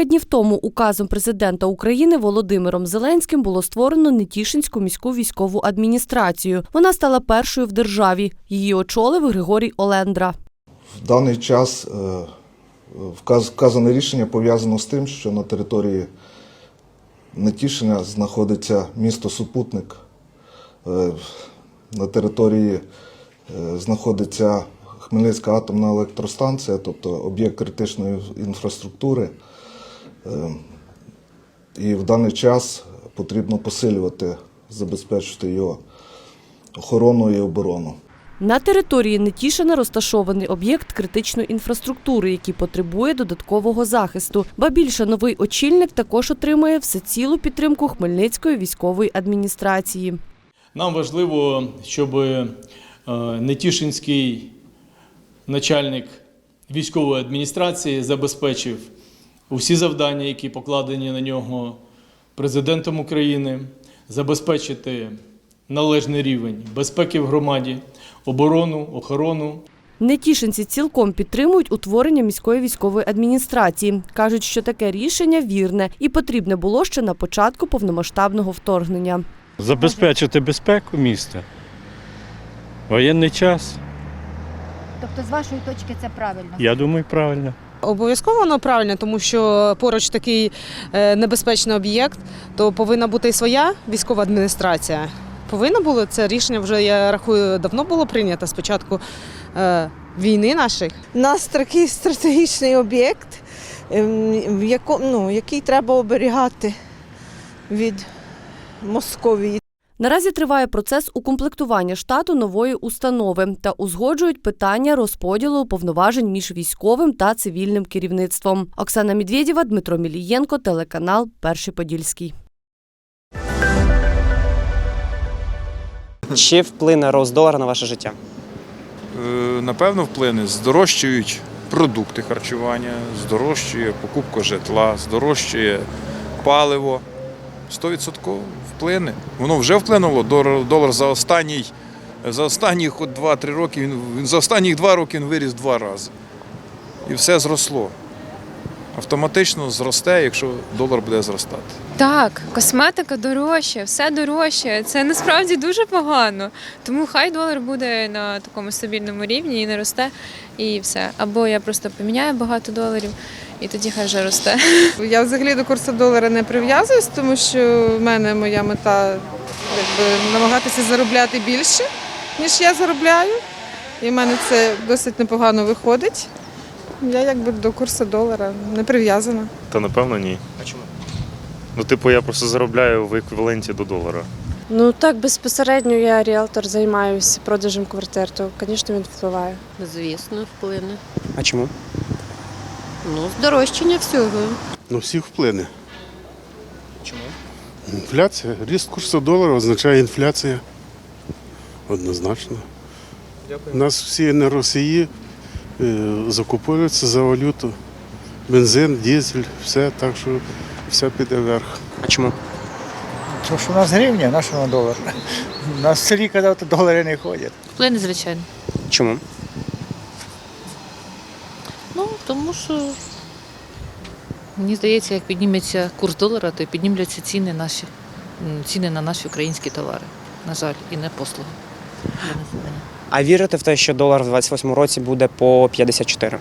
Кілька днів тому указом президента України Володимиром Зеленським було створено Нетішинську міську військову адміністрацію. Вона стала першою в державі. Її очолив Григорій Олендра. В даний час е, вказ- вказане рішення пов'язано з тим, що на території Нетішина знаходиться місто Супутник. Е, На території е, знаходиться Хмельницька атомна електростанція, тобто об'єкт критичної інфраструктури. Е, І в даний час потрібно посилювати, забезпечити його охорону і оборону. На території Нетішина розташований об'єкт критичної інфраструктури, який потребує додаткового захисту. Ба більше новий очільник також отримує всецілу підтримку Хмельницької військової адміністрації. Нам важливо, щоб е, Нетішинський начальник військової адміністрації забезпечив усі завдання, які покладені на нього президентом України, забезпечити належний рівень безпеки в громаді, оборону, охорону. Нетішинці цілком підтримують утворення міської військової адміністрації. кажуть, що таке рішення вірне і потрібне було ще на початку повномасштабного вторгнення. Забезпечити безпеку міста. Воєнний час. Тобто, з вашої точки, це правильно. Я думаю, правильно. Обов'язково воно правильно, тому що поруч такий е, небезпечний об'єкт, то повинна бути і своя військова адміністрація. Повинно було це рішення вже я рахую давно було прийнято спочатку е, війни нашої. У нас такий стратегічний об'єкт, ем, в яко- ну, який треба оберігати від Московії. Наразі триває процес укомплектування штату нової установи та узгоджують питання розподілу повноважень між військовим та цивільним керівництвом. Оксана Медведєва, Дмитро Мілієнко, телеканал Перший Подільський. Чи вплине рост долара на ваше життя? Е, напевно, вплине. Здорожчують продукти харчування, здорожчує покупка житла, здорожчує паливо. 100% вплине. Воно вже вплинуло. Долар, за останній, за останніх от 2-3 роки, він, за останніх 2 роки він виріс два рази. І все зросло. Автоматично зросте, якщо долар буде зростати. Так, косметика дорожча, все дорожче. Це насправді дуже погано. Тому хай долар буде на такому стабільному рівні і не росте, і все. Або я просто поміняю багато доларів, і тоді хай вже росте. Я взагалі до курсу долара не прив'язуюсь, тому що в мене моя мета якби, намагатися заробляти більше, ніж я заробляю. І в мене це досить непогано виходить. Я якби до курсу долара не прив'язана. Та напевно ні. А чому? Ну, типу, я просто заробляю в еквіваленті до долара. Ну так безпосередньо я ріелтор займаюся продажем квартир, то, звісно, він впливає. Звісно, вплине. А чому? Ну, здорожчання всього. Ну, всіх вплине. Чому? Інфляція. Ріст курсу долара означає інфляція. Однозначно. У нас всі на Росії е, закуповуються за валюту. Бензин, дизель, все, так що все піде вверх. А чому? Тому що у нас гривня, наш на долар. У нас в селі то долари не ходять. Вплине, звичайно. Чому? Тому що мені здається, як підніметься курс долара, то піднімляться ціни наші, ціни на наші українські товари. На жаль, і не послуги. А вірите в те, що долар в 28 році буде по 54?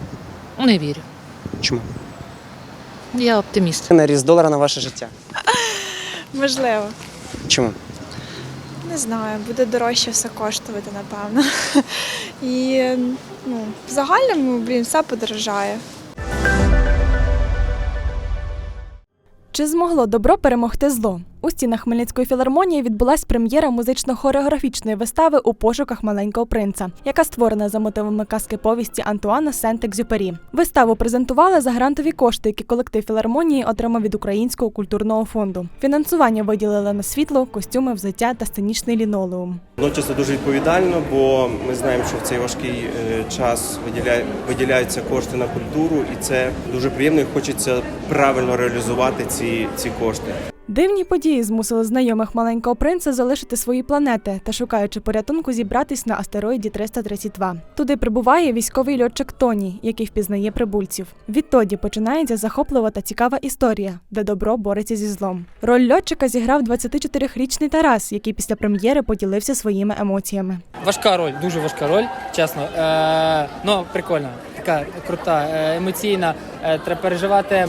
Не вірю. Чому? Я оптиміст. Вплине ріст долара на ваше життя. Можливо. Чому? Не знаю, буде дорожче все коштувати, напевно. І ну, в загальному, блін, все подорожає. Чи змогло добро перемогти зло? У стінах Хмельницької філармонії відбулась прем'єра музично-хореографічної вистави у пошуках маленького принца, яка створена за мотивами казки повісті Антуана Сент-Екзюпері. Виставу презентували за грантові кошти, які колектив філармонії отримав від Українського культурного фонду. Фінансування виділили на світло, костюми, взуття та сценічний лінолеум. Водночас це дуже відповідально, бо ми знаємо, що в цей важкий е, час виділя- виділяються кошти на культуру, і це дуже приємно. і Хочеться правильно реалізувати ці, ці кошти. Дивні події змусили знайомих маленького принца залишити свої планети та, шукаючи порятунку, зібратись на астероїді 332. Туди прибуває військовий льотчик Тоні, який впізнає прибульців. Відтоді починається захоплива та цікава історія, де добро бореться зі злом. Роль льотчика зіграв 24-річний Тарас, який після прем'єри поділився своїми емоціями. Важка роль, дуже важка роль, чесно. Е, ну, прикольна, така крута, е, емоційна. Е, треба переживати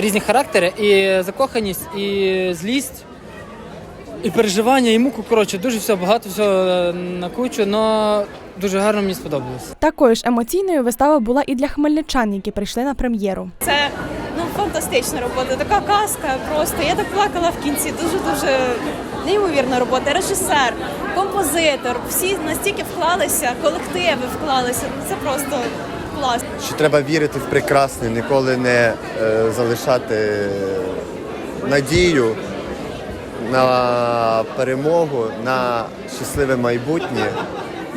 різні характери, і закоханість, і злість, і переживання, і муку. Коротше, дуже все багато, все на кучу, але дуже гарно мені сподобалось. Такою ж емоційною вистава була і для хмельничан, які прийшли на прем'єру. Це ну фантастична робота, така казка. Просто я так плакала в кінці. Дуже дуже неймовірна робота. Режисер, композитор, всі настільки вклалися, колективи вклалися. Ну це просто клас. що треба вірити в прекрасне, ніколи не е, залишати надію на перемогу, на щасливе майбутнє.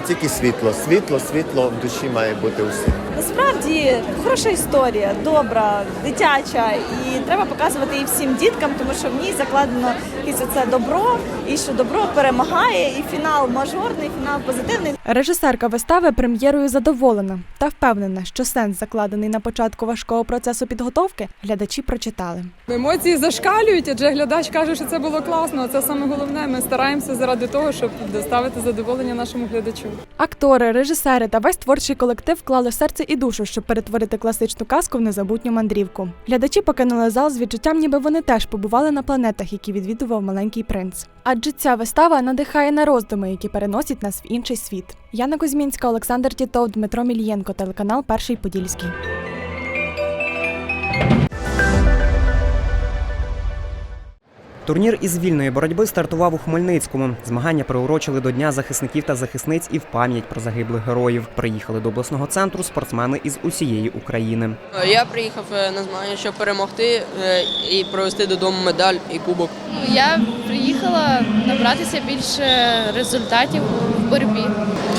І тільки світло, світло, світло в душі має бути усім. Насправді хороша історія, добра, дитяча, і треба показувати її всім діткам, тому що в ній закладено якесь це добро, і що добро перемагає, і фінал мажорний, фінал позитивний. Режисерка вистави прем'єрою задоволена та впевнена, що сенс, закладений на початку важкого процесу підготовки, глядачі прочитали. Емоції зашкалюють, адже глядач каже, що це було класно. Це саме головне. Ми стараємося заради того, щоб доставити задоволення нашому глядачу. Актори, режисери та весь творчий колектив вклали серце і душу, щоб перетворити класичну казку в незабутню мандрівку. Глядачі покинули зал з відчуттям, ніби вони теж побували на планетах, які відвідував маленький принц. Адже ця вистава надихає на роздуми, які переносять нас в інший світ. Яна Кузьмінська, Олександр Тітов, Дмитро Мільєнко, телеканал Перший Подільський. Турнір із вільної боротьби стартував у Хмельницькому. Змагання приурочили до Дня захисників та захисниць і в пам'ять про загиблих героїв. Приїхали до обласного центру спортсмени із усієї України. Я приїхав е, на змагання, щоб перемогти е, і привезти додому медаль і кубок. Я приїхала набратися більше результатів в боротьбі.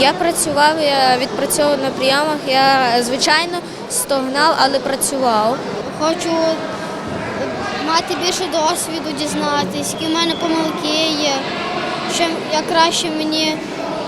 Я працював, я відпрацьовував на прийомах. Я звичайно стогнав, але працював. Хочу мати більше досвіду, дізнатись, які в мене помилки є, що як краще мені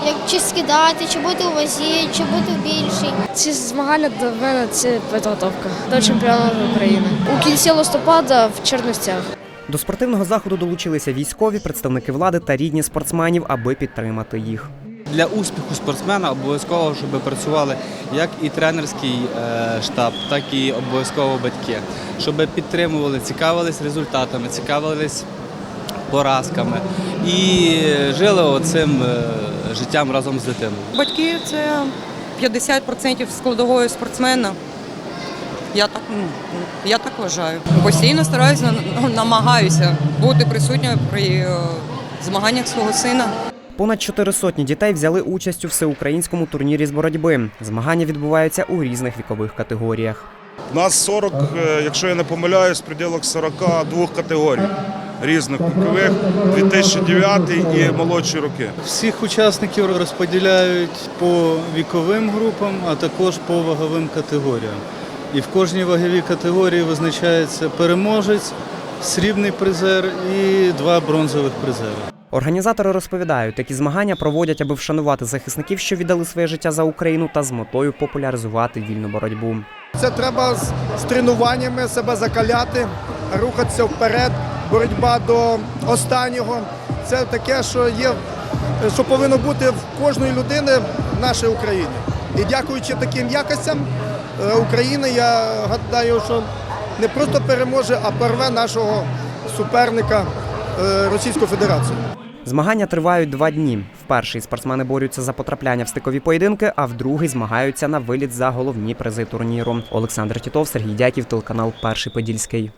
як чи скидати, чи бути у вазі, чи бути в більшій. Ці змагання до мене це підготовка до чемпіонату України. У кінці листопада в Чернівцях. До спортивного заходу долучилися військові, представники влади та рідні спортсменів, аби підтримати їх. Для успіху спортсмена обов'язково, щоб працювали як і тренерський е, штаб, так і обов'язково батьки, щоб підтримували, цікавились результатами, цікавились поразками і жили оцим е, життям разом з дитиною. Батьки це 50% складової спортсмена. Я так, я так вважаю. Постійно стараюся, намагаюся бути присутньою при е, змаганнях свого сина. Понад чотири сотні дітей взяли участь у всеукраїнському турнірі з боротьби. Змагання відбуваються у різних вікових категоріях. У нас 40, е, якщо я не помиляюсь, приділок 42 категорій різних вікових, 2009 і молодші роки. Всіх учасників розподіляють по віковим групам, а також по ваговим категоріям. І в кожній ваговій категорії визначається переможець, срібний призер і два бронзових призери. Організатори розповідають, такі змагання проводять, аби вшанувати захисників, що віддали своє життя за Україну, та з метою популяризувати вільну боротьбу. Це треба з, з тренуваннями себе закаляти, рухатися вперед, боротьба до останнього. Це таке, що є, що повинно бути в кожної людини в нашій Україні. І дякуючи таким якостям е, України, я гадаю, що не просто переможе, а порве нашого суперника Російську Федерацію. Змагання тривають два дні. В перший спортсмени борються за потрапляння в стикові поєдинки, а в другий змагаються на виліт за головні призи турніру. Олександр Тітов, Сергій Дяків, телеканал Перший Подільський.